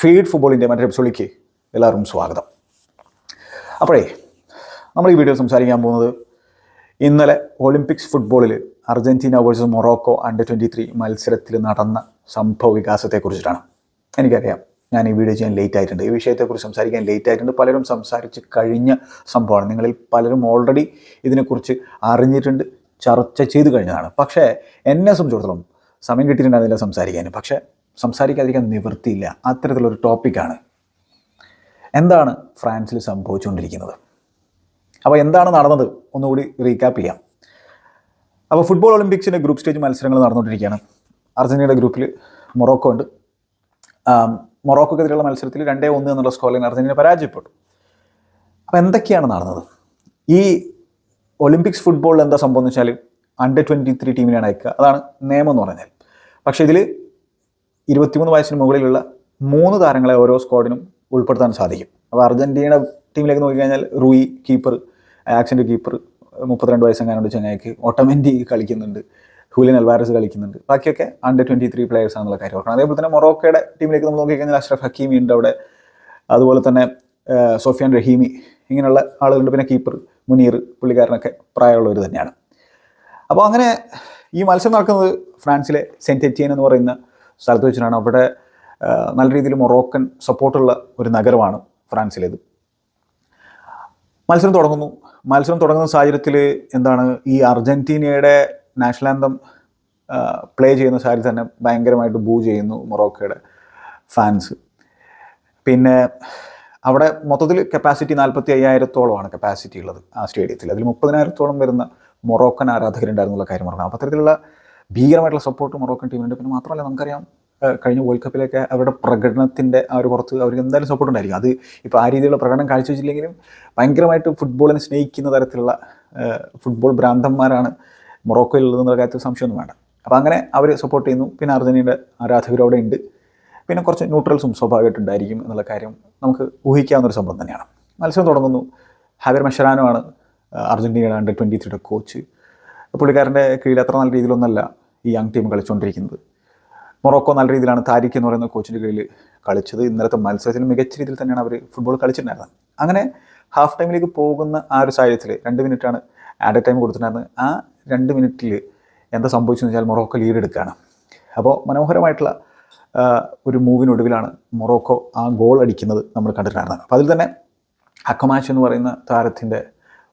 Feed ഫുട്ബോളിന്റെ മറ്റൊരു എപ്പിസോഡിലേക്ക് എല്ലാവർക്കും സ്വാഗതം. അപ്പോഴേ നമ്മൾ ഈ വീഡിയോ സംസാരിക്കാൻ പോകുന്നത് ഇന്നലെ ഒളിമ്പിക്സ് ഫുട്ബോളിൽ Argentina versus Morocco under twenty three മത്സരത്തിൽ നടന്ന സംഭവ വികാസത്തെക്കുറിച്ചിട്ടാണ്. എനിക്കറിയാം ഞാൻ ഈ വീഡിയോ ചെയ്യാൻ ലേറ്റ് ആയിട്ടുണ്ട്. ഈ വിഷയത്തെക്കുറിച്ച് സംസാരിക്കാൻ ലേറ്റ് ആയിട്ടുണ്ട്. പലരും സംസാരിച്ച് കഴിഞ്ഞ സംഭവമാണ്. നിങ്ങളിൽ പലരും ഓൾറെഡി ഇതിനെക്കുറിച്ച് അറിഞ്ഞിട്ടുണ്ട് ചർച്ച ചെയ്ത് കഴിഞ്ഞതാണ്. പക്ഷേ എന്നെ സംബന്ധിച്ചിടത്തോളം സമയം കിട്ടിയിട്ടുണ്ടായിരുന്നില്ല സംസാരിക്കാൻ. പക്ഷേ സംസാരിക്കാതിരിക്കാൻ നിവൃത്തിയില്ല. അത്തരത്തിലൊരു ടോപ്പിക്കാണ്. എന്താണ് ഫ്രാൻസിൽ സംഭവിച്ചുകൊണ്ടിരിക്കുന്നത്? അപ്പോൾ എന്താണ് നടന്നത്? ഒന്നുകൂടി റീക്യാപ്പ് ചെയ്യാം. അപ്പോൾ ഫുട്ബോൾ ഒളിമ്പിക്സിന്റെ ഗ്രൂപ്പ് സ്റ്റേജ് മത്സരങ്ങൾ നടന്നുകൊണ്ടിരിക്കുകയാണ്. അർജന്റീനയുടെ ഗ്രൂപ്പിൽ മൊറോക്കോ ഉണ്ട്. മൊറോക്കോക്കെതിരെയുള്ള മത്സരത്തിൽ രണ്ടേ ഒന്ന് എന്നുള്ള സ്കോറിൽ അർജന്റീന പരാജയപ്പെട്ടു. അപ്പോൾ എന്തൊക്കെയാണ് നടന്നത്? ഈ ഒളിമ്പിക്സ് ഫുട്ബോളിൽ എന്താ സംഭവം എന്ന് വെച്ചാൽ അണ്ടർ ട്വന്റി ത്രീ ടീമിനാണ് അയക്കുക. അതാണ് നിയമം എന്ന് പറഞ്ഞാൽ പക്ഷേ ഇതിൽ ഇരുപത്തിമൂന്ന് വയസ്സിന് മുകളിലുള്ള മൂന്ന് താരങ്ങളെ ഓരോ സ്ക്വാഡിനും ഉൾപ്പെടുത്താൻ സാധിക്കും. അപ്പോൾ അർജന്റീന ടീമിലേക്ക് നോക്കിക്കഴിഞ്ഞാൽ റൂയി കീപ്പർ ആക്സിന്റെ കീപ്പർ മുപ്പത്തിരണ്ട് വയസ്സെങ്ങാനുണ്ട് ചെന്നൈക്ക്. ഓട്ടോമെന്റി കളിക്കുന്നുണ്ട്. ഹൂലിയൻ അൽവാരസ് കളിക്കുന്നുണ്ട്. ബാക്കിയൊക്കെ അണ്ടർ ട്വന്റി ത്രീ പ്ലെയേഴ്സ് ആണെന്നുള്ള കാര്യം ഓർക്കണം അതേപോലെ തന്നെ മൊറോക്കയുടെ ടീമിലേക്ക് നമ്മൾ നോക്കിക്കഴിഞ്ഞാൽ അഷ്റഫ് ഹക്കീമി ഉണ്ട് അവിടെ. അതുപോലെ തന്നെ സോഫിയാൻ റഹീമി ഇങ്ങനെയുള്ള ആളുകളുണ്ട്. പിന്നെ കീപ്പർ മുനീർ പുള്ളിക്കാരനൊക്കെ പ്രായമുള്ളവർ തന്നെയാണ്. അപ്പോൾ അങ്ങനെ ഈ മത്സരം നടക്കുന്നത് ഫ്രാൻസിലെ സെന്റ് എറ്റിയൻ എന്ന് പറയുന്ന സ്ഥലത്ത് വെച്ചിട്ടാണ് അവിടെ നല്ല രീതിയിൽ മൊറോക്കൻ സപ്പോർട്ടുള്ള ഒരു നഗരമാണ് ഫ്രാൻസിലേത്. മത്സരം തുടങ്ങുന്നു. മത്സരം തുടങ്ങുന്ന സാഹചര്യത്തിൽ എന്താണ് ഈ അർജന്റീനയുടെ നാഷണൽ ആന്തം പ്ലേ ചെയ്യുന്ന സാഹചര്യത്തിൽ തന്നെ ഭയങ്കരമായിട്ട് ബൂ ചെയ്യുന്നു മൊറോക്കയുടെ ഫാൻസ് പിന്നെ അവിടെ മൊത്തത്തിൽ കപ്പാസിറ്റി നാൽപ്പത്തി അയ്യായിരത്തോളമാണ് കപ്പാസിറ്റി ഉള്ളത് ആ സ്റ്റേഡിയത്തിൽ അതിൽ മുപ്പതിനായിരത്തോളം വരുന്ന മൊറോക്കൻ ആരാധകരുണ്ടായിരുന്നുള്ള കാര്യം പറഞ്ഞു അപ്പോൾ അത്തരത്തിലുള്ള ഭീകരമായിട്ടുള്ള സപ്പോർട്ട് മൊറോക്കൻ ടീമിനുണ്ട് പിന്നെ മാത്രമല്ല നമുക്കറിയാം കഴിഞ്ഞ വേൾഡ് കപ്പിലൊക്കെ അവരുടെ പ്രകടനത്തിന്റെ ആ ഒരു പുറത്ത് അവർക്ക് എന്തായാലും സപ്പോർട്ട് ഉണ്ടായിരിക്കും. അത് ഇപ്പോൾ ആ രീതിയിലുള്ള പ്രകടനം കാഴ്ചവെച്ചില്ലെങ്കിലും ഭയങ്കരമായിട്ട് ഫുട്ബോളിനെ സ്നേഹിക്കുന്ന തരത്തിലുള്ള ഫുട്ബോൾ ഭ്രാന്തന്മാരാണ് മൊറോക്കോയിൽ കാര്യത്തിൽ സംശയമൊന്നും വേണ്ട. അപ്പോൾ അങ്ങനെ അവർ സപ്പോർട്ട് ചെയ്യുന്നു. പിന്നെ അർജന്റീനയുടെ ആരാധകർ അവിടെ ഉണ്ട്. പിന്നെ കുറച്ച് ന്യൂട്രൽസും സ്വാഭാവികമായിട്ടുണ്ടായിരിക്കും എന്നുള്ള കാര്യം നമുക്ക് ഊഹിക്കാവുന്ന ഒരു സംഭവം തന്നെയാണ്. മത്സരം തുടങ്ങുന്നു. ഹാബിർ മെഷറാനോ ആണ് അർജന്റീനയുടെ അണ്ടർ ട്വന്റി ത്രീയുടെ കോച്ച് പുള്ളിക്കാരന്റെ കീഴിൽ അത്ര നല്ല രീതിയിലൊന്നല്ല. ഈ യങ് ടീം കളിച്ചുകൊണ്ടിരിക്കുന്നത് മൊറോക്കോ നല്ല രീതിയിലാണ് താരിഖ് എന്ന് പറയുന്ന കോച്ചിന്റെ കീഴിൽ കളിച്ചത്. ഇന്നലത്തെ മത്സരത്തിൽ മികച്ച രീതിയിൽ തന്നെയാണ് അവർ ഫുട്ബോൾ കളിച്ചിട്ടുണ്ടായിരുന്നത്. അങ്ങനെ ഹാഫ് ടൈമിലേക്ക് പോകുന്ന ആ ഒരു സാഹചര്യത്തിൽ രണ്ട് മിനിറ്റാണ് ആഡ് ടൈം കൊടുത്തിട്ടുണ്ടായിരുന്നത്. ആ രണ്ട് മിനിറ്റിൽ എന്താ സംഭവിച്ചെന്ന് വെച്ചാൽ മൊറോക്കോ ലീഡ് എടുക്കുകയാണ്. അപ്പോൾ മനോഹരമായിട്ടുള്ള ഒരു മൂവിനൊടുവിലാണ് മൊറോക്കോ ആ ഗോൾ അടിക്കുന്നത് നമ്മൾ കണ്ടിട്ടുണ്ടായിരുന്നത്. അപ്പോൾ അതിൽ തന്നെ അക്കമാച്ച് എന്ന് പറയുന്ന താരത്തിന്റെ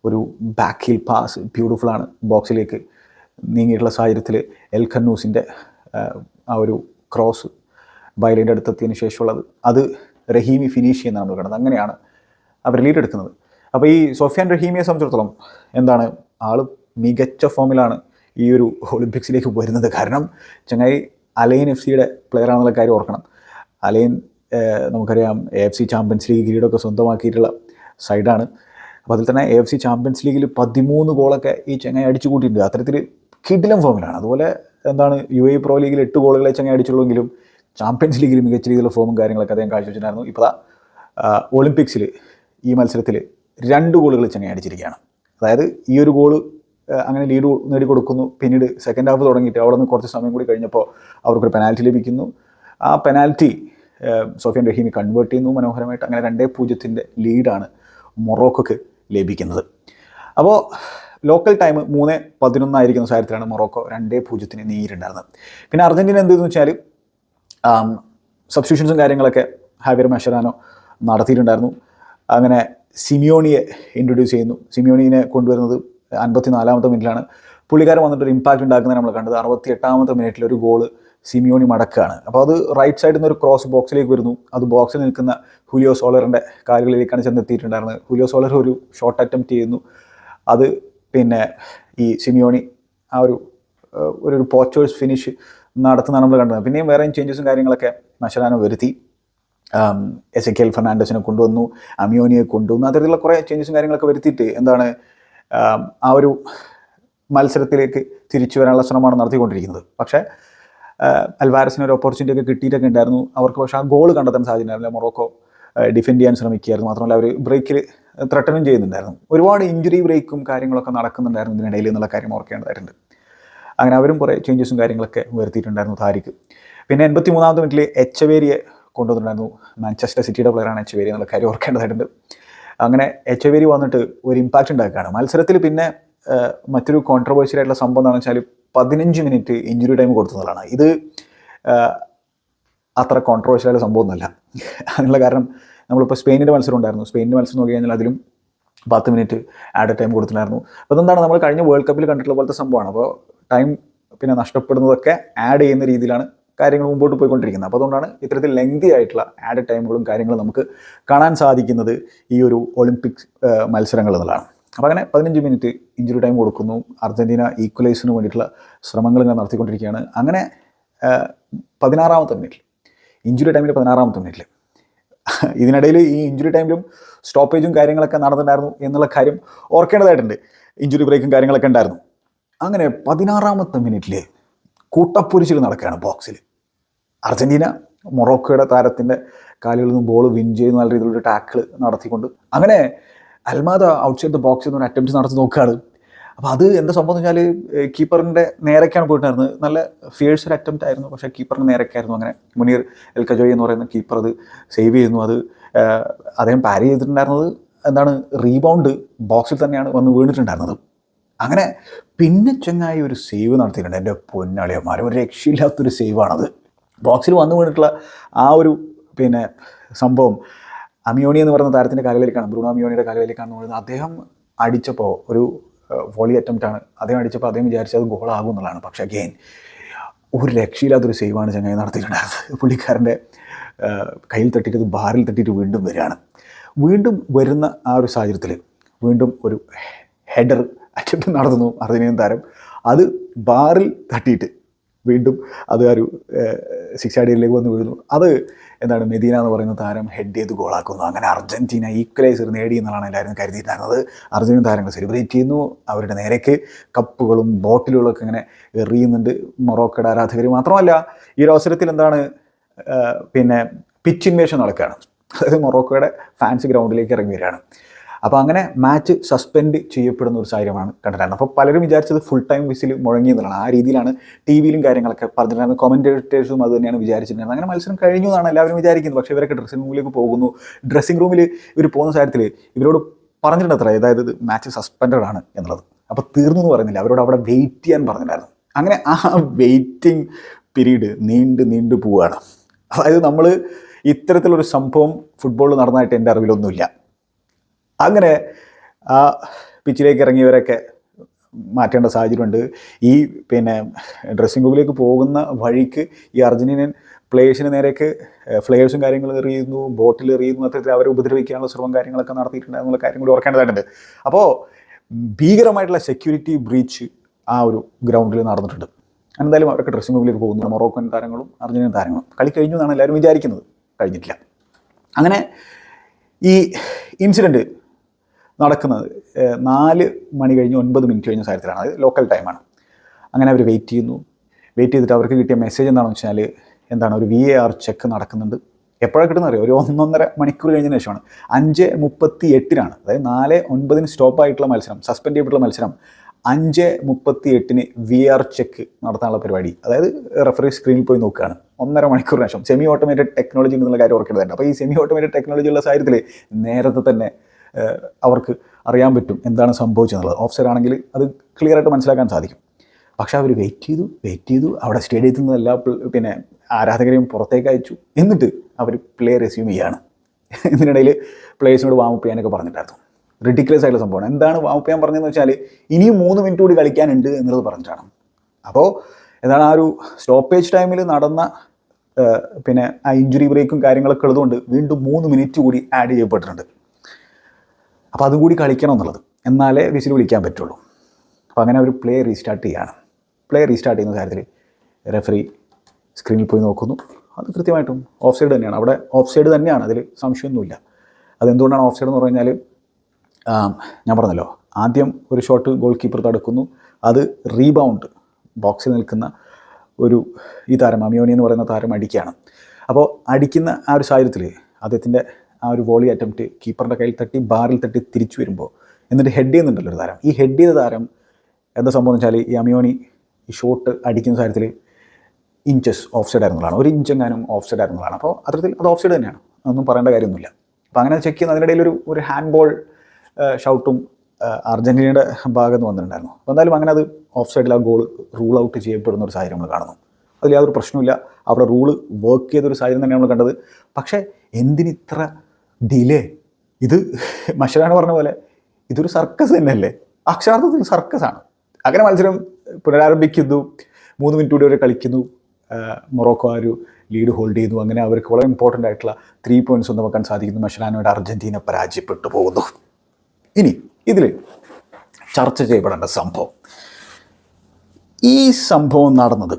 ഒരു ബാക്ക് ഹിൽ പാസ് ബ്യൂട്ടിഫുള്ളാണ് ബോക്സിലേക്ക് നീങ്ങിയിട്ടുള്ള സാഹചര്യത്തിൽ എൽ ഖന്നൂസിന്റെ ആ ഒരു ക്രോസ് ബൈലിന്റെ അടുത്തെത്തിയതിന് ശേഷമുള്ളത്. അത് റഹീമി ഫിനിഷ് ചെയ്യുന്നതാണ് നമ്മൾ കണ്ടത് അങ്ങനെയാണ് അവർ ലീഡ് എടുക്കുന്നത്. അപ്പോൾ ഈ സോഫിയാൻ റഹീമിയെ സംബന്ധിച്ചിടത്തോളം എന്താണ് ആൾ മികച്ച ഫോമിലാണ് ഈ ഒരു ഒളിമ്പിക്സിലേക്ക് വരുന്നത്. കാരണം ചങ്ങായി അലൈൻ എഫ് സിയുടെ പ്ലെയർ ആണെന്നുള്ള കാര്യം ഓർക്കണം. അലൈൻ നമുക്കറിയാം A F C champions league കിരീടമൊക്കെ സ്വന്തമാക്കിയിട്ടുള്ള സൈഡാണ് അപ്പോൾ അതിൽ തന്നെ എ എഫ് സി ചാമ്പ്യൻസ് ലീഗിൽ പതിമൂന്ന് ഗോളൊക്കെ ഈ ചങ്ങായി അടിച്ചു കൂട്ടിയിട്ടുണ്ട് അത്തരത്തിൽ കിടിലം ഫോമിലാണ്. അതുപോലെ എന്താണ് യു എ പ്രോ ലീഗിൽ എട്ട് ഗോളുകളെ ചങ്ങായി അടിച്ചുള്ളൂവെങ്കിലും ചാമ്പ്യൻസ് ലീഗിൽ മികച്ച രീതിയിലുള്ള ഫോമും കാര്യങ്ങളൊക്കെ അദ്ദേഹം കാഴ്ചവെച്ചിട്ടുണ്ടായിരുന്നു. ഇപ്പോൾ ഒളിമ്പിക്സിൽ ഈ മത്സരത്തിൽ രണ്ട് ഗോളുകൾ ചങ്ങായി അടിച്ചിരിക്കുകയാണ്. അതായത് ഈ ഒരു ഗോൾ അങ്ങനെ ലീഡ് നേടിക്കൊടുക്കുന്നു. പിന്നീട് സെക്കൻഡ് ഹാഫ് തുടങ്ങിയിട്ട് അവിടെ നിന്ന് കുറച്ച് സമയം കൂടി കഴിഞ്ഞപ്പോൾ അവർക്കൊരു പെനാൽറ്റി ലഭിക്കുന്നു. ആ പെനാൽറ്റി സോഫിയൻ റഹീമി കൺവേർട്ട് ചെയ്യുന്നു മനോഹരമായിട്ട്. അങ്ങനെ രണ്ടേ പൂജ്യത്തിന്റെ ലീഡാണ് മൊറോക്കോക്ക് ലഭിക്കുന്നത്. അപ്പോൾ ലോക്കൽ ടൈം മൂന്ന് പതിനൊന്നായിരിക്കുന്ന സാഹചര്യത്തിലാണ് മൊറോക്കോ രണ്ടേ പൂജ്യത്തിന് നേരിട്ടുണ്ടായിരുന്നത് പിന്നെ അർജന്റീന എന്തെന്ന് വെച്ചാൽ സബ്സ്റ്റിറ്റ്യൂഷൻസും കാര്യങ്ങളൊക്കെ ഹാവിയർ മെഷറാനോ നടത്തിയിട്ടുണ്ടായിരുന്നു. അങ്ങനെ സിമിയോണിയെ ഇൻട്രൊഡ്യൂസ് ചെയ്യുന്നു. സിമിയോണിനെ കൊണ്ടുവരുന്നത് അൻപത്തി നാലാമത്തെ മിനിറ്റിലാണ്. പുള്ളിക്കാരൻ വന്നിട്ട് ഒരു ഇമ്പാക്റ്റ് ഉണ്ടാക്കുന്നത് നമ്മൾ കണ്ടത്. അറുപത്തി എട്ടാമത്തെ മിനിറ്റിൽ ഒരു ഗോൾ സിമിയോണി മടക്കുകയാണ്. അപ്പോൾ അത് റൈറ്റ് സൈഡിൽ നിന്ന് ഒരു ക്രോസ് ബോക്സിലേക്ക് വരുന്നു. അത് ബോക്സിൽ നിൽക്കുന്ന ഹുലിയോ സോളറിന്റെ കാലുകളിലേക്കാണ് ചെന്നെത്തിയിട്ടുണ്ടായിരുന്നത്. ഹുലിയോ സോളർ ഒരു ഷോട്ട് അറ്റംപ്റ്റ് ചെയ്യുന്നു. അത് പിന്നെ ഈ സിമിയോണി ആ ഒരു ഒരു പോച്ചേഴ്സ് ഫിനിഷ് നടത്തുന്നതാണ് നമ്മൾ കണ്ടത്. പിന്നെയും വേറെയും ചേഞ്ചസും കാര്യങ്ങളൊക്കെ മഷലാനോ വരുത്തി. എസ് എ കെൽ ഫെർണാണ്ടസിനെ കൊണ്ടുവന്നു അമിയോനിയെ കൊണ്ടുവന്നു അത്തരത്തിലുള്ള കുറേ ചേഞ്ചസും കാര്യങ്ങളൊക്കെ വരുത്തിയിട്ട് എന്താണ് ആ ഒരു മത്സരത്തിലേക്ക് തിരിച്ചു വരാനുള്ള ശ്രമമാണ് നടത്തിക്കൊണ്ടിരിക്കുന്നത്. പക്ഷേ അൽവാരസിന് ഒരു ഓപ്പർച്യൂണിറ്റി ഒക്കെ കിട്ടിയിട്ടൊക്കെ ഉണ്ടായിരുന്നു. അവർക്ക് പക്ഷേ ആ ഗോൾ കണ്ടെത്താൻ സാധ്യതയുണ്ടായിരുന്നില്ല. മൊറോക്കോ ഡിഫെൻഡ് ചെയ്യാൻ ശ്രമിക്കുകയായിരുന്നു. മാത്രമല്ല അവർ ബ്രേക്കിൽ ത്രട്ടനും ചെയ്യുന്നുണ്ടായിരുന്നു. ഒരുപാട് ഇഞ്ചുറി ബ്രേക്കും കാര്യങ്ങളൊക്കെ നടക്കുന്നുണ്ടായിരുന്നു ഇതിനിടയിൽ എന്നുള്ള കാര്യം ഓർക്കേണ്ടതായിട്ടുണ്ട് അങ്ങനെ അവരും കുറേ ചേഞ്ചസും കാര്യങ്ങളൊക്കെ വരുത്തിയിട്ടുണ്ടായിരുന്നു താരിക്ക്. പിന്നെ എൺപത്തി മൂന്നാമത്തെ മിനിറ്റിൽ എച്ച് വേരിയെ കൊണ്ടുവന്നിട്ടുണ്ടായിരുന്നു. മാഞ്ചസ്റ്റർ സിറ്റിയുടെ പ്ലെയറാണ് എച്ച് വേരി എന്നുള്ള കാര്യം ഓർക്കേണ്ടതായിട്ടുണ്ട് അങ്ങനെ എച്ച് വേരി വന്നിട്ട് ഒരു ഇമ്പാക്റ്റ് ഉണ്ടാക്കുകയാണ്. മത്സരത്തിൽ പിന്നെ മറ്റൊരു കോൺട്രവേഴ്ഷ്യൽ ആയിട്ടുള്ള സംഭവം എന്താണെന്ന് വെച്ചാൽ പതിനഞ്ച് മിനിറ്റ് ഇഞ്ചുറി ടൈം കൊടുത്തതാണ്. ഇത് അത്ര കോൺട്രവേഴ്സ്യൽ ആയിട്ടുള്ള സംഭവമൊന്നുമല്ല. അതിനുള്ള കാരണം നമ്മളിപ്പോൾ സ്പെയിനിന്റെ മത്സരം ഉണ്ടായിരുന്നു. സ്പെയിനിന്റെ മത്സരം നോക്കി കഴിഞ്ഞാൽ അതിലും പത്ത് മിനിറ്റ് ആഡ് ടൈം കൊടുത്തിട്ടുണ്ടായിരുന്നു. അപ്പോൾ എന്താണ് നമ്മൾ കഴിഞ്ഞ വേൾഡ് കപ്പിൽ കണ്ടിട്ടുള്ള പോലത്തെ സംഭവമാണ്. അപ്പോൾ ടൈം പിന്നെ നഷ്ടപ്പെടുന്നതൊക്കെ ആഡ് ചെയ്യുന്ന രീതിയിലാണ് കാര്യങ്ങൾ മുമ്പോട്ട് പോയിക്കൊണ്ടിരിക്കുന്നത്. അപ്പോൾ അതുകൊണ്ടാണ് ഇത്തരത്തിൽ ലെങ്തി ആയിട്ടുള്ള ആഡ് ടൈമുകളും കാര്യങ്ങളും നമുക്ക് കാണാൻ സാധിക്കുന്നത് ഈ ഒരു ഒളിമ്പിക്സ് മത്സരങ്ങൾ എന്നുള്ളതാണ്. അപ്പോൾ അങ്ങനെ പതിനഞ്ച് മിനിറ്റ് ഇഞ്ചുറി ടൈം കൊടുക്കുന്നു. അർജന്റീന ഈക്വലൈസിന് വേണ്ടിയിട്ടുള്ള ശ്രമങ്ങൾ ഇങ്ങനെ നടത്തിക്കൊണ്ടിരിക്കുകയാണ്. അങ്ങനെ പതിനാറാമത്തെ മിനിറ്റിൽ ഇഞ്ചുറി ടൈമിൽ പതിനാറാമത്തെ മിനിറ്റിൽ ഇതിനിടയിൽ ഈ ഇഞ്ചുറി ടൈമിലും സ്റ്റോപ്പേജും കാര്യങ്ങളൊക്കെ നടന്നിട്ടുണ്ടായിരുന്നു എന്നുള്ള കാര്യം ഓർക്കേണ്ടതായിട്ടുണ്ട്. ഇഞ്ചുറി ബ്രേക്കും കാര്യങ്ങളൊക്കെ ഉണ്ടായിരുന്നു. അങ്ങനെ പതിനാറാമത്തെ മിനിറ്റിൽ കൂട്ടപ്പൊരിച്ചിൽ നടക്കുകയാണ് ബോക്സിൽ അർജന്റീന മൊറോക്കോയുടെ താരത്തിന്റെ കാലുകളിൽ നിന്ന് ബോൾ വിൻ ചെയ്യുന്ന നല്ല രീതിയിലുള്ള ടാക്കിൾ നടത്തിക്കൊണ്ട്. അങ്ങനെ അൽമാദ ഔട്ട്സൈഡ് ദ ബോക്സിൽ നിന്ന് ഒരു അറ്റംപ്റ്റ് നടത്തി നോക്കുകയാണ്. അപ്പോൾ അത് എന്താ സംഭവം എന്ന് വെച്ചാൽ കീപ്പറിന്റെ നേരേക്കാണ് പോയിട്ടുണ്ടായിരുന്നത്. നല്ല ഫിയേഴ്സ് ഒരു അറ്റംപ്റ്റ് ആയിരുന്നു. പക്ഷേ കീപ്പറിന്റെ നേരേക്കായിരുന്നു അങ്ങനെ. മുനീർ എൽ കജോയ് എന്ന് പറയുന്ന കീപ്പർ അത് സേവ് ചെയ്യുന്നു അത് അദ്ദേഹം പാരി ചെയ്തിട്ടുണ്ടായിരുന്നത് എന്താണ്? റീബൗണ്ട് ബോക്സിൽ തന്നെയാണ് വന്ന് വീണിട്ടുണ്ടായിരുന്നത്. അങ്ങനെ പിന്നെ ചെങ്ങായി ഒരു സേവ് നടത്തിയിട്ടുണ്ട്. എന്റെ പൊന്നാളിയന്മാർ ഒരു രക്ഷയില്ലാത്തൊരു സേവാണത് ബോക്സിൽ വന്നു വീണിട്ടുള്ള ആ ഒരു പിന്നെ സംഭവം അമിയോണി എന്ന് പറയുന്ന താരത്തിന്റെ കാലുകളിലേക്കാണ് ബ്രൂണോ അമിയോണിയുടെ കാലുകളിലേക്കാണ് വീഴുന്നത് അദ്ദേഹം അടിച്ചപ്പോൾ ഒരു വോളി അറ്റംപ്റ്റ് ആണ് അദ്ദേഹം അടിച്ചപ്പോൾ അദ്ദേഹം വിചാരിച്ചത് ഗോളാകും എന്നുള്ളതാണ്. പക്ഷേ അഗെയിൻ ഒരു രക്ഷയില്ലാത്തൊരു സേവാണ് ചങ്ങായി നടത്തിയിട്ടുണ്ടായിരുന്നത്. പുള്ളിക്കാരന്റെ കയ്യിൽ തട്ടിയിട്ട് ബാറിൽ തട്ടിയിട്ട് വീണ്ടും വരികയാണ്. വീണ്ടും വരുന്ന ആ ഒരു സാഹചര്യത്തിൽ വീണ്ടും ഒരു ഹെഡർ അറ്റംപ്റ്റ് നടത്തുന്നു അർജന്റീനൻ താരം. അത് ബാറിൽ തട്ടിയിട്ട് വീണ്ടും അത് ഒരു ശിക്ഷാടിയിലേക്ക് വന്ന് വീഴുന്നു. അത് എന്താണ് മെദീന എന്ന് പറയുന്ന താരം ഹെഡ് ചെയ്ത് ഗോളാക്കുന്നു. അങ്ങനെ അർജന്റീന ഈക്വലൈസർ നേടി എന്നാണ് എല്ലാവരും കരുതിയിരുന്നത്. അർജന്റീന താരങ്ങൾ സെലിബ്രേറ്റ് ചെയ്യുന്നു. അവരുടെ നേരേക്ക് കപ്പുകളും ബോട്ടിലുകളൊക്കെ ഇങ്ങനെ എറിയുന്നുണ്ട്. മൊറോക്കയുടെ ആരാധകർ മാത്രമല്ല ഈ ഒരു അവസരത്തിൽ എന്താണ് പിന്നെ പിച്ച് ഇൻവേഷൻ നടക്കുകയാണ്. അതായത് മൊറോക്കോയുടെ ഫാൻസ് ഗ്രൗണ്ടിലേക്ക് ഇറങ്ങി വരികയാണ്. അപ്പോൾ അങ്ങനെ മാച്ച് സസ്പെൻഡ് ചെയ്യപ്പെടുന്ന ഒരു സാഹചര്യമാണ് കണ്ടിട്ടുണ്ടായിരുന്നത്. അപ്പോൾ പലരും വിചാരിച്ചത് ഫുൾ ടൈം വിസിൽ മുഴങ്ങി എന്നുള്ളതാണ്. ആ രീതിയിലാണ് ടി വിയിലും കാര്യങ്ങളൊക്കെ പറഞ്ഞിട്ടുണ്ടായിരുന്നത്. കോമന്റേറ്റേഴ്സും അത് തന്നെയാണ് വിചാരിച്ചിട്ടുണ്ടായിരുന്നത്. അങ്ങനെ മത്സരം കഴിഞ്ഞു എന്നാണ് എല്ലാവരും വിചാരിക്കുന്നത്. പക്ഷേ ഇവരൊക്കെ ഡ്രസ്സിംഗ് റൂമിലേക്ക് പോകുന്നു. ഡ്രസ്സിംഗ് റൂമിൽ ഇവർ പോകുന്ന സാഹചര്യത്തിൽ ഇവരോട് പറഞ്ഞിട്ടുണ്ട് അത്ര അതായത് ഇത് മാച്ച് സസ്പെൻഡഡ് ആണ് എന്നുള്ളത്. അപ്പോൾ തീർന്നു എന്ന് പറയുന്നില്ല. അവരോട് അവിടെ വെയിറ്റ് ചെയ്യാൻ പറഞ്ഞിട്ടുണ്ടായിരുന്നു. അങ്ങനെ ആ വെയിറ്റിംഗ് പീരീഡ് നീണ്ട് നീണ്ടു പോവുകയാണ്. അതായത് നമ്മൾ ഇത്തരത്തിലൊരു സംഭവം ഫുട്ബോളിൽ നടന്നതായിട്ട് എന്റെ അറിവിലൊന്നുമില്ല. അങ്ങനെ ആ പിച്ചിലേക്ക് ഇറങ്ങിയവരൊക്കെ മാറ്റേണ്ട സാഹചര്യമുണ്ട്. ഈ പിന്നെ ഡ്രസ്സിംഗ് റൂമിലേക്ക് പോകുന്ന വഴിക്ക് ഈ അർജന്റീനൻ പ്ലേയേഴ്സിന് നേരേക്ക് ഫ്ലേയേഴ്സും കാര്യങ്ങളും എറിയുന്നു ബോട്ടിൽ എറിയുന്നു അത്തരത്തിൽ അവരെ ഉപദ്രവിക്കാനുള്ള ശ്രമം കാര്യങ്ങളൊക്കെ നടത്തിയിട്ടുണ്ട് എന്നുള്ള കാര്യം കൂടി ഓർക്കേണ്ടതായിട്ടുണ്ട് അപ്പോൾ ഭീകരമായിട്ടുള്ള സെക്യൂരിറ്റി ബ്രീച്ച് ആ ഒരു ഗ്രൗണ്ടിൽ നടന്നിട്ടുണ്ട്. എന്തായാലും അവരൊക്കെ ഡ്രസ്സിംഗ് റൂമിലേക്ക് പോകുന്നു. മൊറോക്കൻ താരങ്ങളും അർജന്റീനൻ താരങ്ങളും. കളി കഴിഞ്ഞു എന്നാണ് എല്ലാവരും വിചാരിക്കുന്നത്. കഴിഞ്ഞിട്ടില്ല. അങ്ങനെ ഈ ഇൻസിഡന്റ് നടക്കുന്നത്. നാല് മണി കഴിഞ്ഞ് ഒൻപത് മിനിറ്റ് കഴിഞ്ഞ സാഹചര്യത്തിലാണ് അത് ലോക്കൽ ടൈമാണ് അങ്ങനെ അവർ വെയിറ്റ് ചെയ്യുന്നു. വെയിറ്റ് ചെയ്തിട്ട് അവർക്ക് കിട്ടിയ മെസ്സേജ് എന്താണെന്ന് വെച്ചാൽ എന്താണ് ഒരു വി എ ആർ ചെക്ക് നടക്കുന്നുണ്ട്. എപ്പോഴാണ് കിട്ടുന്നത് അറിയോ? ഒരു ഒന്നൊന്നര മണിക്കൂർ കഴിഞ്ഞതിന് ശേഷമാണ്. അഞ്ച് മുപ്പത്തി എട്ടിനാണ് അതായത് നാല് ഒൻപതിന് സ്റ്റോപ്പ് ആയിട്ടുള്ള മത്സരം സസ്പെൻഡ് ചെയ്യപ്പെട്ടുള്ള മത്സരം അഞ്ച് മുപ്പത്തി എട്ടിന് വി ആർ ചെക്ക് നടത്താനുള്ള പരിപാടി. അതായത് റെഫറി സ്ക്രീനിൽ പോയി നോക്കുകയാണ്. ഒന്നര മണിക്കൂറിന് ശേഷം. സെമി ഓട്ടോമേറ്റഡ് ടെക്നോളജി എന്നുള്ള കാര്യം ഓർക്കേണ്ടതുണ്ട് അപ്പോൾ ഈ സെമി ഓട്ടോമേറ്റഡ് ടെക്നോളജി ഉള്ള സാഹചര്യത്തിൽ നേരത്തെ തന്നെ അവർക്ക് അറിയാൻ പറ്റും എന്താണ് സംഭവിച്ചെന്നുള്ളത്. ഓഫ് സൈഡ് ആണെങ്കിൽ അത് ക്ലിയർ ആയിട്ട് മനസ്സിലാക്കാൻ സാധിക്കും. പക്ഷേ അവർ വെയിറ്റ് ചെയ്തു വെയിറ്റ് ചെയ്തു അവിടെ സ്റ്റേഡിയത്തിൽ നിന്ന് എല്ലാ പിന്നെ ആരാധകരെയും പുറത്തേക്ക് അയച്ചു. എന്നിട്ട് അവർ പ്ലേ റെസ്യൂം ചെയ്യാണ്. ഇതിനിടയിൽ പ്ലേയേഴ്സിനോട് വാമപ്പ് ചെയ്യാനൊക്കെ പറഞ്ഞിട്ടായിരുന്നു റിഡിക്കുലസ് ആയിട്ടുള്ള സംഭവമാണ്. എന്താണ് വാമപ്പ് ചെയ്യാൻ പറഞ്ഞതെന്ന് വെച്ചാൽ ഇനിയും മൂന്ന് മിനിറ്റ് കൂടി കളിക്കാനുണ്ട് എന്നുള്ളത് പറഞ്ഞിട്ടാണ്. അപ്പോൾ എന്താണ് ആ ഒരു സ്റ്റോപ്പേജ് ടൈമിൽ നടന്ന പിന്നെ ആ ഇഞ്ചുറി ബ്രേക്കും കാര്യങ്ങളൊക്കെ ഉള്ളതുകൊണ്ട് വീണ്ടും മൂന്ന് മിനിറ്റ് കൂടി ആഡ് ചെയ്യപ്പെട്ടിട്ടുണ്ട്. അപ്പോൾ അതും കൂടി കളിക്കണം എന്നുള്ളത്. എന്നാലേ വിസിൽ വിളിക്കാൻ പറ്റുള്ളൂ. അപ്പോൾ അങ്ങനെ ഒരു പ്ലേ റീസ്റ്റാർട്ട് ചെയ്യാണ്. പ്ലേ റീസ്റ്റാർട്ട് ചെയ്യുന്ന കാര്യത്തിൽ റെഫറി സ്ക്രീനിൽ പോയി നോക്കുന്നു. അത് കൃത്യമായിട്ടും ഓഫ് സൈഡ് തന്നെയാണ്. അവിടെ ഓഫ് സൈഡ് തന്നെയാണ്. അതിൽ സംശയമൊന്നുമില്ല. അതെന്തുകൊണ്ടാണ് ഓഫ് സൈഡ് എന്ന് പറഞ്ഞു കഴിഞ്ഞാൽ ഞാൻ പറഞ്ഞല്ലോ. ആദ്യം ഒരു ഷോട്ട് ഗോൾ കീപ്പർ തടുക്കുന്നു. അത് റീബൗണ്ട് ബോക്സിൽ നിൽക്കുന്ന ഒരു ഈ താരം അമിയോനി എന്ന് പറയുന്ന താരം അടിക്കുകയാണ്. അപ്പോൾ അടിക്കുന്ന ആ ഒരു സാഹചര്യത്തിൽ അദ്ദേഹത്തിന്റെ ആ ഒരു വോളി അറ്റംപ്റ്റ് കീപ്പറിന്റെ കയ്യിൽ തട്ടി ബാറിൽ തട്ടി തിരിച്ചു വരുമ്പോൾ എന്നിട്ട് ഹെഡ് ചെയ്യുന്നുണ്ടല്ലോ ഒരു താരം. ഈ ഹെഡ് ചെയ്ത താരം എന്താ സംഭവം വെച്ചാൽ ഈ അമിയോണി ഈ ഷോട്ട് അടിക്കുന്ന കാര്യത്തിൽ ഇഞ്ചസ് ഓഫ് സൈഡ് ആയിരുന്നതാണ് ഒരു ഇഞ്ച് എങ്ങാനും ഓഫ് സൈഡ് ആയിരുന്നതാണ് അപ്പോൾ അത്തരത്തിൽ അത് ഓഫ് സൈഡ് തന്നെയാണ്. അതൊന്നും പറയേണ്ട കാര്യമൊന്നുമില്ല. അപ്പോൾ അങ്ങനെ ചെക്ക് ചെയ്യുന്ന അതിനിടയിൽ ഒരു ഒരു ഹാൻഡ് ബോൾ ഷൗട്ടും അർജന്റീനയുടെ ഭാഗത്ത് വന്നിട്ടുണ്ടായിരുന്നു. അപ്പോൾ എന്തായാലും അങ്ങനെ അത് ഓഫ് സൈഡിൽ ആ ഗോൾ റൂൾ ഔട്ട് ചെയ്യപ്പെടുന്ന ഒരു സാഹചര്യം നമ്മൾ കാണുന്നു. അതിൽ യാതൊരു പ്രശ്നമില്ല അവിടെ റൂൾ വർക്ക് ചെയ്തൊരു സാഹചര്യം തന്നെയാണ് നമ്മൾ കണ്ടത്. പക്ഷേ എന്തിനിത്ര ഡിലേ. ഇത് മഷരാണ് പറഞ്ഞ പോലെ ഇതൊരു സർക്കസ് തന്നെയല്ലേ? അക്ഷരാർത്ഥത്തിൽ സർക്കസാണ് അങ്ങനെ മത്സരം പുനരാരംഭിക്കുന്നു. മൂന്ന് മിനിറ്റ് കൂടി വരെ കളിക്കുന്നു. മൊറോക്കോ ആ ഒരു ലീഡ് ഹോൾഡ് ചെയ്യുന്നു. അങ്ങനെ അവർക്ക് വളരെ ഇമ്പോർട്ടന്റ് ആയിട്ടുള്ള ത്രീ ഒന്നും വെക്കാൻ സാധിക്കുന്നു. മഷരാനോട് അർജന്റീന പരാജയപ്പെട്ടു പോകുന്നു. ഇനി ഇതിൽ ചർച്ച ചെയ്യപ്പെടേണ്ട സംഭവം. ഈ സംഭവം നടന്നത്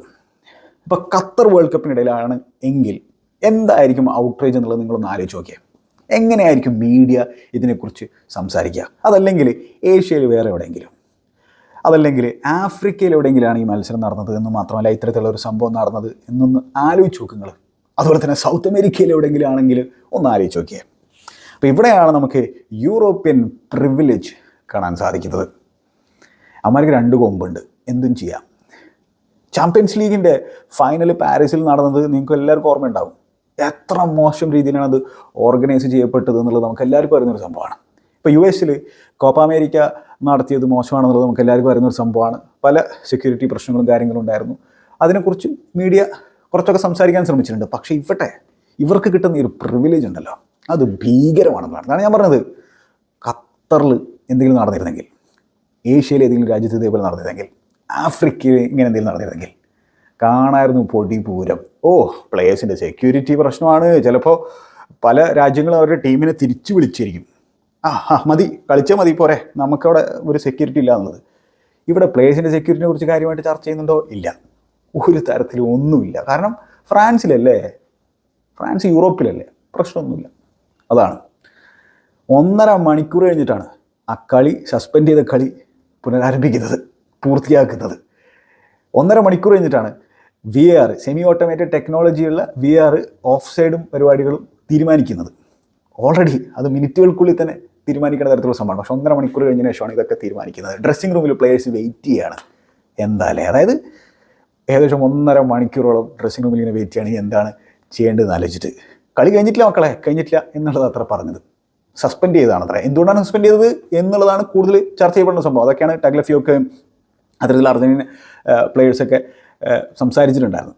ഇപ്പോൾ ഖത്തർ വേൾഡ് കപ്പിനിടയിലാണ് എങ്കിൽ എന്തായിരിക്കും ഔട്ട്റേജ് എന്നുള്ളത് നിങ്ങളൊന്ന് ആലോചിച്ച് നോക്കിയേ. എങ്ങനെയായിരിക്കും മീഡിയ ഇതിനെക്കുറിച്ച് സംസാരിക്കുക? അതല്ലെങ്കിൽ ഏഷ്യയിൽ വേറെ എവിടെയെങ്കിലും? അതല്ലെങ്കിൽ ആഫ്രിക്കയിൽ എവിടെയെങ്കിലാണ് ഈ മത്സരം നടന്നത് എന്ന് മാത്രമല്ല ഇത്തരത്തിലുള്ള ഒരു സംഭവം നടന്നത് എന്നൊന്ന് ആലോചിച്ച് നോക്ക് അതുപോലെ തന്നെ സൗത്ത് അമേരിക്കയിൽ എവിടെയെങ്കിലും ആണെങ്കിൽ ഒന്ന് ആലോചിച്ച് നോക്കിയേ. അപ്പോൾ ഇവിടെയാണ് നമുക്ക് യൂറോപ്യൻ പ്രിവിലേജ് കാണാൻ സാധിക്കുന്നത്. അമ്മമാർക്ക് രണ്ട് കൊമ്പുണ്ട്. എന്തും ചെയ്യാം. ചാമ്പ്യൻസ് ലീഗിന്റെ ഫൈനൽ പാരീസിൽ നടന്നത് നിങ്ങൾക്ക് എല്ലാവർക്കും ഓർമ്മയുണ്ടാവും. എത്ര മോശം രീതിയിലാണ് അത് ഓർഗനൈസ് ചെയ്യപ്പെട്ടത് എന്നുള്ളത് നമുക്ക് എല്ലാവർക്കും അറിയുന്നൊരു സംഭവമാണ്. ഇപ്പോൾ യു എസിൽ കോപ്പ അമേരിക്ക നടത്തിയത് മോശമാണെന്നുള്ളത് നമുക്ക് എല്ലാവർക്കും അറിയുന്നൊരു സംഭവമാണ്. പല സെക്യൂരിറ്റി പ്രശ്നങ്ങളും കാര്യങ്ങളും ഉണ്ടായിരുന്നു. അതിനെക്കുറിച്ച് മീഡിയ കുറച്ചൊക്കെ സംസാരിക്കാൻ ശ്രമിച്ചിട്ടുണ്ട്. പക്ഷേ ഇവിടെ ഇവർക്ക് കിട്ടുന്ന ഒരു പ്രിവിലേജ് ഉണ്ടല്ലോ. അത് ഭീകരമാണെന്നാണ് അതാണ് ഞാൻ പറഞ്ഞത്. ഖത്തറിൽ എന്തെങ്കിലും നടന്നിരുന്നെങ്കിൽ ഏഷ്യയിലെ ഏതെങ്കിലും രാജ്യത്ത് ഇതേപോലെ നടന്നിരുന്നെങ്കിൽ ആഫ്രിക്കയിൽ ഇങ്ങനെ എന്തെങ്കിലും നടന്നിരുന്നെങ്കിൽ കാണായിരുന്നു പൊടിപൂരം. ഓ പ്ലേയേഴ്സിന്റെ സെക്യൂരിറ്റി പ്രശ്നമാണ്. ചിലപ്പോൾ പല രാജ്യങ്ങളും അവരുടെ ടീമിനെ തിരിച്ചു വിളിച്ചിരിക്കും. ആ ആ മതി. കളിച്ചാൽ മതി പോരെ. നമുക്കവിടെ ഒരു സെക്യൂരിറ്റി ഇല്ല ഇവിടെ പ്ലേയേഴ്സിന്റെ സെക്യൂരിറ്റിനെ കുറിച്ച് കാര്യമായിട്ട് ചർച്ച ചെയ്യുന്നുണ്ടോ? ഇല്ല. ഒരു തരത്തിലും ഒന്നുമില്ല. കാരണം ഫ്രാൻസിലല്ലേ? ഫ്രാൻസ് യൂറോപ്പിലല്ലേ? പ്രശ്നമൊന്നുമില്ല. അതാണ്. ഒന്നര മണിക്കൂർ കഴിഞ്ഞിട്ടാണ് ആ കളി സസ്പെൻഡ് ചെയ്ത കളി പുനരാരംഭിക്കുന്നത് പൂർത്തിയാക്കുന്നത്. ഒന്നര മണിക്കൂർ കഴിഞ്ഞിട്ടാണ് വി ആർ സെമി ഓട്ടോമേറ്റഡ് ടെക്നോളജിയുള്ള വി ആർ ഓഫ് സൈഡും പരിപാടികളും തീരുമാനിക്കുന്നത്. ഓൾറെഡി അത് മിനിറ്റുകൾക്കുള്ളിൽ തന്നെ തീരുമാനിക്കേണ്ട തരത്തിലുള്ള സംഭവമാണ്. പക്ഷെ ഒന്നര മണിക്കൂർ കഴിഞ്ഞ ശേഷമാണ് ഇതൊക്കെ തീരുമാനിക്കുന്നത്. ഡ്രസ്സിംഗ് റൂമിൽ പ്ലേയേഴ്സ് വെയിറ്റ് ചെയ്യുകയാണ് എന്തായാലേ അതായത് ഏകദേശം ഒന്നര മണിക്കൂറോളം ഡ്രസ്സിംഗ് റൂമിൽ ഇങ്ങനെ വെയിറ്റ് ചെയ്യണമെങ്കിൽ എന്താണ് ചെയ്യേണ്ടതെന്ന് ആലോചിച്ചിട്ട്. കളി കഴിഞ്ഞിട്ടില്ല മക്കളെ? കഴിഞ്ഞിട്ടില്ല എന്നുള്ളത് അത്ര പറഞ്ഞത്. സസ്പെൻഡ് ചെയ്തതാണ് അത്ര എന്തുകൊണ്ടാണ് സസ്പെൻഡ് ചെയ്തത് എന്നുള്ളതാണ് കൂടുതൽ ചർച്ച ചെയ്യപ്പെടുന്ന സംഭവം. അതൊക്കെയാണ് ടഗ്ലഫിയൊക്കെ അത്തരത്തിൽ അർജന്റീന പ്ലേയേഴ്സൊക്കെ സംസാരിച്ചിട്ടുണ്ടായിരുന്നു.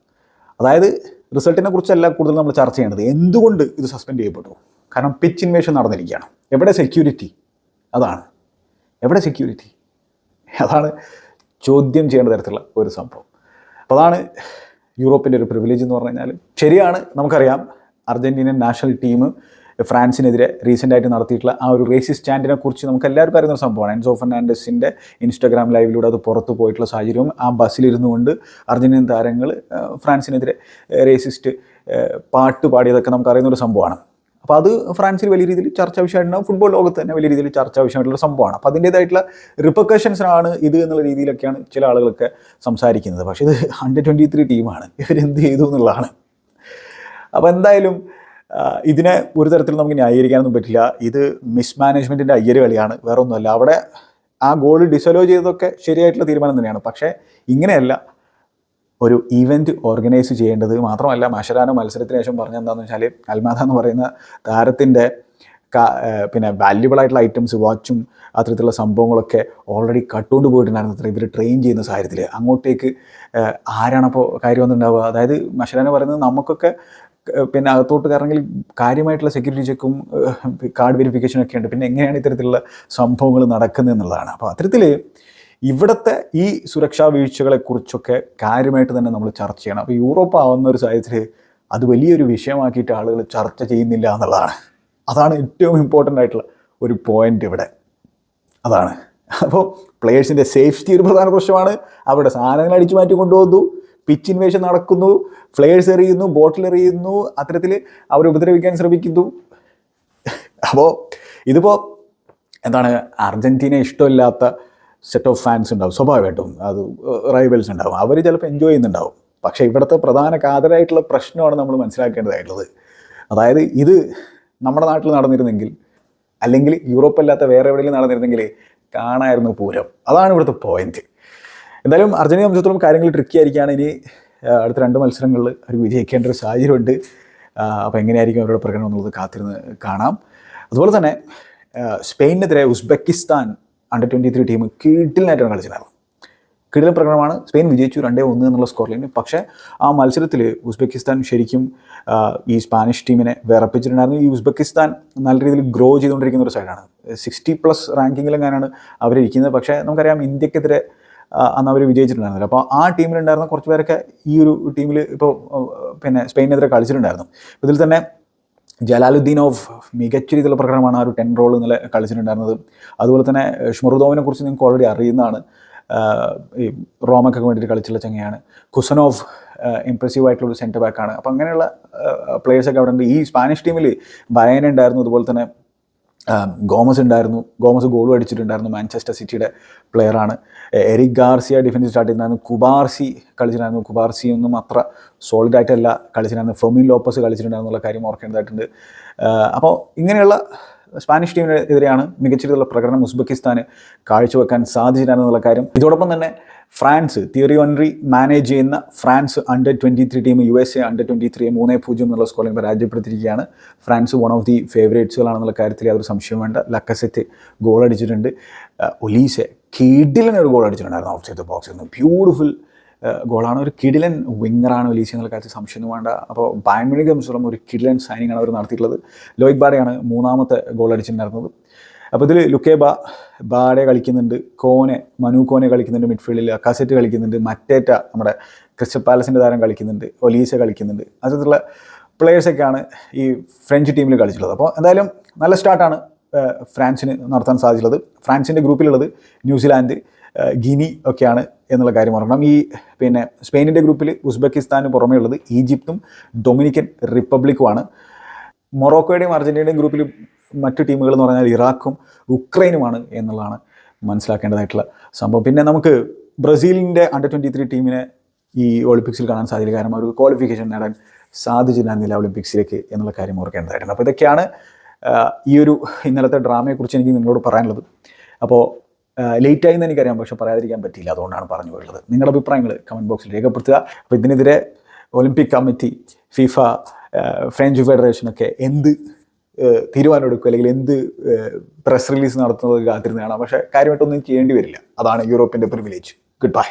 അതായത് റിസൾട്ടിനെ കുറിച്ചല്ല കൂടുതൽ നമ്മൾ ചർച്ച ചെയ്യേണ്ടത്. എന്തുകൊണ്ട് ഇത് സസ്പെൻഡ് ചെയ്യപ്പെട്ടു? കാരണം പിച്ച് ഇൻവേഷൻ നടന്നിരിക്കുകയാണ്. എവിടെ സെക്യൂരിറ്റി അതാണ്. എവിടെ സെക്യൂരിറ്റി അതാണ് ചോദ്യം ചെയ്യേണ്ട തരത്തിലുള്ള ഒരു സംഭവം. അപ്പോൾ അതാണ് യൂറോപ്പിന്റെ ഒരു പ്രിവിലേജ് എന്ന് പറഞ്ഞു കഴിഞ്ഞാൽ ശരിയാണ് നമുക്കറിയാം. അർജന്റീനിയൻ നാഷണൽ ടീം ഫ്രാൻസിനെതിരെ റീസെന്റ് ആയിട്ട് നടത്തിയിട്ടുള്ള ആ ഒരു റേസിസ് സ്റ്റാൻഡിനെ കുറിച്ച് നമുക്ക് എല്ലാവർക്കും അറിയുന്ന ഒരു സംഭവമാണ്. എൻസോ ഫെർണാൻഡസിന്റെ ഇൻസ്റ്റാഗ്രാം ലൈവിലൂടെ അത് പുറത്തു പോയിട്ടുള്ള സാഹചര്യവും ആ ബസ്സിലിരുന്നു കൊണ്ട് അർജന്റീനൻ താരങ്ങൾ ഫ്രാൻസിനെതിരെ റേസിസ്റ്റ് പാട്ട് പാടിയതൊക്കെ നമുക്ക് അറിയുന്ന ഒരു സംഭവമാണ്. അപ്പോൾ അത് ഫ്രാൻസിൽ വലിയ രീതിയിൽ ചർച്ചാ വിഷയമായിട്ടുണ്ടാവും. ഫുട്ബോൾ ലോകത്ത് തന്നെ വലിയ രീതിയിൽ ചർച്ചാ വിഷയമായിട്ടുള്ള സംഭവമാണ്. അപ്പോൾ അതിന്റേതായിട്ടുള്ള റിപ്പർക്കഷൻസിനാണ് ഇത് എന്നുള്ള രീതിയിലൊക്കെയാണ് ചില ആളുകളൊക്കെ സംസാരിക്കുന്നത്. പക്ഷേ ഇത് അണ്ടർ ട്വന്റി ത്രീ ടീമാണ് ഇവരെന്ത് ചെയ്തു എന്നുള്ളതാണ്. അപ്പോൾ എന്തായാലും ഇതിനെ ഒരു തരത്തിൽ നമുക്ക് ന്യായീകരിക്കാനൊന്നും പറ്റില്ല. ഇത് മിസ്മാനേജ്മെന്റിന്റെ അയ്യര് കളിയാണ്. വേറെ ഒന്നുമല്ല അവിടെ ആ ഗോൾ ഡിസലോ ചെയ്തതൊക്കെ ശരിയായിട്ടുള്ള തീരുമാനം തന്നെയാണ്. പക്ഷേ ഇങ്ങനെയല്ല. ഒരു ഇവന്റ് ഓർഗനൈസ് ചെയ്യേണ്ടത് മാത്രമല്ല മഷരാനോ മത്സരത്തിന് ശേഷം പറഞ്ഞെന്താണെന്ന് വെച്ചാൽ അൽമാദ എന്ന് പറയുന്ന താരത്തിന്റെ പിന്നെ വാല്യുബിൾ ആയിട്ടുള്ള ഐറ്റംസ് വാച്ചും അത്തരത്തിലുള്ള സംഭവങ്ങളൊക്കെ ഓൾറെഡി കട്ടുകൊണ്ട് പോയിട്ടുണ്ടായിരുന്നു അത്ര. ഇവർ ട്രെയിൻ ചെയ്യുന്ന സാഹചര്യത്തിൽ അങ്ങോട്ടേക്ക് ആരാണപ്പോൾ കാര്യം വന്നിട്ടുണ്ടാവുക? അതായത് മഷരാന പറയുന്നത് നമുക്കൊക്കെ പിന്നെ അകത്തോട്ട് കയറണമെങ്കിൽ കാര്യമായിട്ടുള്ള സെക്യൂരിറ്റി ചെക്കും കാർഡ് വെരിഫിക്കേഷനും ഒക്കെ ഉണ്ട്. പിന്നെ എങ്ങനെയാണ് ഇത്തരത്തിലുള്ള സംഭവങ്ങൾ നടക്കുന്നത് എന്നുള്ളതാണ്. അപ്പോൾ അത്തരത്തിൽ ഇവിടുത്തെ ഈ സുരക്ഷാ വീഴ്ചകളെക്കുറിച്ചൊക്കെ കാര്യമായിട്ട് തന്നെ നമ്മൾ ചർച്ച ചെയ്യണം. അപ്പോൾ യൂറോപ്പ് ആവുന്ന ഒരു സാഹചര്യത്തിൽ അത് വലിയൊരു വിഷയമാക്കിയിട്ട് ആളുകൾ ചർച്ച ചെയ്യുന്നില്ല എന്നുള്ളതാണ്. അതാണ് ഏറ്റവും ഇമ്പോർട്ടന്റ് ആയിട്ടുള്ള ഒരു പോയിന്റ് ഇവിടെ. അതാണ്. അപ്പോൾ പ്ലേയേഴ്സിന്റെ സേഫ്റ്റി ഒരു പ്രധാന പ്രശ്നമാണ്. അവരുടെ സാധനങ്ങൾ അടിച്ചു മാറ്റി കൊണ്ടുപോകുന്നു. പിച്ച് ഇൻവേഷൻ നടക്കുന്നു ഫ്ലെയേഴ്സ് എറിയുന്നു ബോട്ടിൽ എറിയുന്നു അത്തരത്തിൽ അവരെ ഉപദ്രവിക്കാൻ ശ്രമിക്കുന്നു. അപ്പോൾ ഇതിപ്പോൾ എന്താണ് അർജന്റീന ഇഷ്ടമില്ലാത്ത സെറ്റ് ഓഫ് ഫാൻസ് ഉണ്ടാവും സ്വാഭാവികമായിട്ടും അത് റൈവൽസ് ഉണ്ടാവും. അവർ ചിലപ്പോൾ എൻജോയ് ചെയ്യുന്നുണ്ടാവും. പക്ഷേ ഇവിടുത്തെ പ്രധാന കാതലായിട്ടുള്ള പ്രശ്നമാണ് നമ്മൾ മനസ്സിലാക്കേണ്ടതായിട്ടുള്ളത്. അതായത് ഇത് നമ്മുടെ നാട്ടിൽ നടന്നിരുന്നെങ്കിൽ അല്ലെങ്കിൽ യൂറോപ്പ് അല്ലാത്ത വേറെ എവിടെയെങ്കിലും നടന്നിരുന്നെങ്കിൽ കാണായിരുന്നു പൂരം. അതാണ് ഇവിടുത്തെ പോയിന്റ് എന്തായാലും അർജന്റീന സംബന്ധിച്ചിടത്തോളം കാര്യങ്ങൾ ട്രിക്കി ആയിരിക്കുകയാണ്. ഇനി അടുത്ത രണ്ട് മത്സരങ്ങളിൽ അവർ വിജയിക്കേണ്ട ഒരു സാഹചര്യമുണ്ട്. അപ്പോൾ എങ്ങനെയായിരിക്കും അവരുടെ പ്രകടനം എന്നുള്ളത് കാത്തിരുന്ന് കാണാം. അതുപോലെ തന്നെ സ്പെയിനെതിരെ Uzbekistan under twenty three team കീട്ടിലായിട്ടാണ് കളിച്ചിട്ടുണ്ടായിരുന്നത് കിടിലൻ പ്രകടനമാണ്. സ്പെയിൻ വിജയിച്ചു രണ്ടേ ഒന്ന് എന്നുള്ള സ്കോർ ലൈന് പക്ഷേ ആ മത്സരത്തിൽ ഉസ്ബെക്കിസ്ഥാൻ ശരിക്കും ഈ സ്പാനിഷ് ടീമിനെ വിറപ്പിച്ചിട്ടുണ്ടായിരുന്നു ഈ ഉസ്ബെക്കിസ്ഥാൻ നല്ല രീതിയിൽ ഗ്രോ ചെയ്തുകൊണ്ടിരിക്കുന്ന ഒരു സൈഡാണ് സിക്സ്റ്റി പ്ലസ് റാങ്കിങ്ങിലെങ്ങാനാണ് അവരിരിക്കുന്നത്. പക്ഷേ നമുക്കറിയാം ഇന്ത്യക്കെതിരെ അന്ന് അവർ വിജയിച്ചിട്ടുണ്ടായിരുന്നില്ല. അപ്പോൾ ആ ടീമിലുണ്ടായിരുന്ന കുറച്ച് പേരൊക്കെ ഈ ഒരു ടീമിൽ ഇപ്പോൾ പിന്നെ സ്പെയിനെതിരെ കളിച്ചിട്ടുണ്ടായിരുന്നു. ഇതിൽ തന്നെ ജലാലുദ്ദീൻ ഓഫ് മികച്ച രീതിയിലുള്ള പ്രകടനമാണ് ആ ഒരു ടെൻ റോൾ ഇന്നലെ കളിച്ചിട്ടുണ്ടായിരുന്നത്. അതുപോലെ തന്നെ ഷ്മറുദോവിനെ കുറിച്ച് നിങ്ങൾക്ക് ഓൾറെഡി അറിയുന്നതാണ്. ഈ റോമക്കൊക്കെ വേണ്ടിയിട്ട് കളിച്ചുള്ള ചങ്ങയാണ്. കുസനോഫ് ഇംപ്രസീവ് ആയിട്ടുള്ള ഒരു സെന്റർ ബാക്കാണ് അപ്പോൾ അങ്ങനെയുള്ള പ്ലേയേഴ്സൊക്കെ അവിടെ ഉണ്ട്. ഈ സ്പാനിഷ് ടീമിൽ ബയന ഉണ്ടായിരുന്നു. അതുപോലെ തന്നെ ഗോമസ് ഉണ്ടായിരുന്നു. ഗോമസ് ഗോളും അടിച്ചിട്ടുണ്ടായിരുന്നു. മാഞ്ചസ്റ്റർ സിറ്റിയുടെ പ്ലെയറാണ് എറിക് ഗാർസിയ ഡിഫൻസ് സ്റ്റാർട്ട് ചെയ്തിട്ടുണ്ടായിരുന്നു കുബാർസി കളിച്ചിട്ടുണ്ടായിരുന്നു. കുബാർസി ഒന്നും അത്ര സോളിഡ് ആയിട്ടല്ല കളിച്ചിട്ടുണ്ടായിരുന്നു ഫെമിൻ ലോപ്പസ് കളിച്ചിട്ടുണ്ടായിരുന്നുള്ള കാര്യം ഓർക്കേണ്ടതായിട്ടുണ്ട്. അപ്പോൾ ഇങ്ങനെയുള്ള സ്പാനിഷ് ടീമിനെതിരെയാണ് മികച്ച രീതിയിലുള്ള പ്രകടനം ഉസ്ബെക്കിസ്ഥാന് കാഴ്ചവെക്കാൻ സാധിച്ചിട്ടുണ്ടായിരുന്നുള്ള കാര്യം. ഇതോടൊപ്പം തന്നെ ഫ്രാൻസ് തിയറി ഒൻറി മാനേജ് ചെയ്യുന്ന France under twenty three team U S A under twenty three മൂന്ന് പൂജ്യം എന്നുള്ള സ്കോറിൽ പരാജയപ്പെടുത്തിയിരിക്കുകയാണ് ഫ്രാൻസ് വൺ ഓഫ് ദി ഫേവറേറ്റ്സുകളാണെന്നുള്ള കാര്യത്തിൽ യാതൊരു സംശയം വേണ്ട. ലക്കസെറ്റ് ഗോൾ അടിച്ചിട്ടുണ്ട്. ഒലീസെ കിഡിലിന് ഒരു ഗോൾ അടിച്ചിട്ടുണ്ടായിരുന്നു സൈഡ് ദ ബോക്സിൽ നിന്ന് ബ്യൂട്ടിഫുൾ ഗോളാണ് ഒരു കിഡിലൻ വിങ്ങറാണ് ഒലീസ എന്നുള്ള കാര്യത്തിൽ സംശയമൊന്നും വേണ്ട. അപ്പോൾ ബാൻമിണിക്ക് സംബന്ധിച്ചിടത്തോളം ഒരു കിഡിലൻ സൈനിങ് ആണ് അവർ നടത്തിയിട്ടുള്ളത്. ലോയിക് ബാഡയാണ് മൂന്നാമത്തെ ഗോൾ അടിച്ചിട്ടുണ്ടായിരുന്നത്. അപ്പോൾ ഇതിൽ ലുക്കേബ ബാഡെ കളിക്കുന്നുണ്ട് കോനെ മനു കോനെ കളിക്കുന്നുണ്ട് മിഡ്ഫീൽഡിൽ അക്കാസെറ്റ് കളിക്കുന്നുണ്ട് മറ്റേറ്റ നമ്മുടെ ക്രിസ്റ്റൽ പാലസിന്റെ താരം കളിക്കുന്നുണ്ട് ഒലീസ കളിക്കുന്നുണ്ട്. അത്തരത്തിലുള്ള പ്ലേയേഴ്സൊക്കെയാണ് ഈ ഫ്രഞ്ച് ടീമിൽ കളിച്ചിട്ടുള്ളത്. അപ്പോൾ എന്തായാലും നല്ല സ്റ്റാർട്ടാണ് ഫ്രാൻസിന് നടത്താൻ സാധിച്ചുള്ളത് ഫ്രാൻസിന്റെ ഗ്രൂപ്പിലുള്ളത് ന്യൂസിലാൻഡ് ഗിനി ഒക്കെയാണ് എന്നുള്ള കാര്യം ഓർക്കണം. ഈ പിന്നെ സ്പെയിനിന്റെ ഗ്രൂപ്പിൽ ഉസ്ബെക്കിസ്ഥാന് പുറമേ ഉള്ളത് ഈജിപ്തും ഡൊമിനിക്കൻ റിപ്പബ്ലിക്കുമാണ്. മൊറോക്കോയുടെയും അർജന്റീനയുടെയും ഗ്രൂപ്പിൽ മറ്റു ടീമുകൾ എന്ന് പറഞ്ഞാൽ ഇറാഖും ഉക്രൈനുമാണ് എന്നുള്ളതാണ് മനസ്സിലാക്കേണ്ടതായിട്ടുള്ള സംഭവം. പിന്നെ നമുക്ക് ബ്രസീലിന്റെ അണ്ടർ ട്വന്റി ത്രീ ടീമിനെ ഈ ഒളിമ്പിക്സിൽ കാണാൻ സാധിക്കില്ല കാരണം അവർക്ക് ക്വാളിഫിക്കേഷൻ നേടാൻ സാധിച്ചിട്ടുണ്ടായിരുന്നില്ല ഒളിമ്പിക്സിലേക്ക് എന്നുള്ള കാര്യം ഓർക്കേണ്ടതായിട്ടുണ്ട്. അപ്പോൾ ഇതൊക്കെയാണ് ഈ ഒരു ഇന്നലത്തെ ഡ്രാമയെക്കുറിച്ച് എനിക്ക് നിങ്ങളോട് പറയാനുള്ളത്. അപ്പോൾ ലേറ്റായി എന്ന് എനിക്കറിയാം പക്ഷെ പറയാതിരിക്കാൻ പറ്റിയില്ല. അതുകൊണ്ടാണ് പറഞ്ഞു പോയുള്ളത് നിങ്ങളുടെ അഭിപ്രായങ്ങൾ കമന്റ് ബോക്സിൽ രേഖപ്പെടുത്തുക. അപ്പോൾ ഇതിനെതിരെ ഒളിമ്പിക് കമ്മിറ്റി ഫിഫ ഫ്രഞ്ച് ഫെഡറേഷനൊക്കെ എന്ത് ഏഹ് തീരുമാനം എടുക്കുക അല്ലെങ്കിൽ എന്ത് പ്രസ് റിലീസ് നടത്തുന്നത് കാത്തിരുന്ന് കാണാം. പക്ഷേ കാര്യമായിട്ടൊന്നും ചെയ്യേണ്ടി വരില്ല. അതാണ് യൂറോപ്പിന്റെ പ്രിവിലേജ് ഗുഡ് ബൈ